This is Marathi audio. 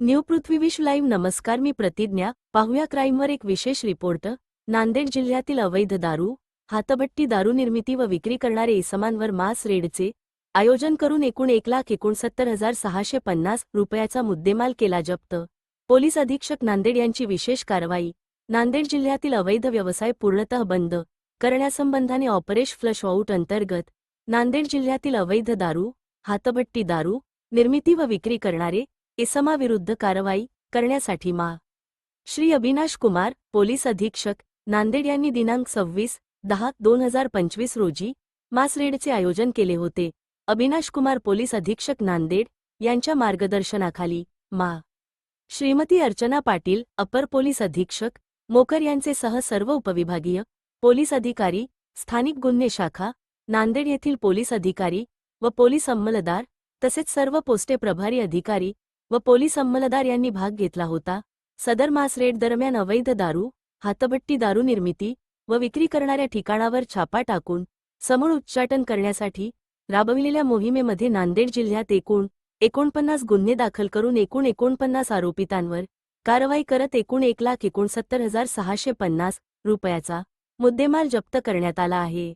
न्यू पृथ्वी लाईव्ह नमस्कार मी प्रतिज्ञा. पाहूया क्राईमवर एक विशेष रिपोर्ट. नांदेड जिल्ह्यातील अवैध दारू हातभट्टी दारू निर्मिती व विक्री करणारे इसमांवर मास रेडचे. आयोजन करून एकूण एक लाख एकोणसत्तर हजार सहाशे पन्नास रुपयाचा मुद्देमाल केला जप्त. पोलीस अधीक्षक नांदेड यांची विशेष कारवाई. नांदेड जिल्ह्यातील अवैध व्यवसाय पूर्णतः बंद करण्यासंबंधाने ऑपरेश फ्लश आऊट अंतर्गत नांदेड जिल्ह्यातील अवैध दारू हातभट्टी दारू निर्मिती व विक्री करणारे इसमाविरुद्ध कारवाई करण्यासाठी मा. श्री अविनाश कुमार पोलीस अधीक्षक नांदेड यांनी दिनांक सव्वीस दहा दोन हजार पंचवीस रोजी मासरेडचे आयोजन केले होते. अविनाश कुमार पोलीस अधीक्षक नांदेड यांच्या मार्गदर्शनाखाली मा. श्रीमती अर्चना पाटील अपर पोलीस अधीक्षक मोकर यांचे सह सर्व उपविभागीय पोलीस अधिकारी स्थानिक गुन्हे शाखा नांदेड येथील पोलीस अधिकारी व पोलीस अंमलदार तसेच सर्व पोस्टे प्रभारी अधिकारी व पोलीस अंमलदार यांनी भाग घेतला होता. सदर मास रेड दरम्यान अवैध दारू हातभट्टी दारू निर्मिती व विक्री करणाऱ्या ठिकाणावर छापा टाकून समूळ उच्चाटन करण्यासाठी राबविलेल्या मोहिमेमध्ये नांदेड जिल्ह्यात एकूण एकोणपन्नास गुन्हे दाखल करून एकूण एकोणपन्नास आरोपितांवर कारवाई करत एकूण एक लाख एकोणसत्तर हजार सहाशे पन्नास रुपयाचा मुद्देमाल जप्त करण्यात आला आहे.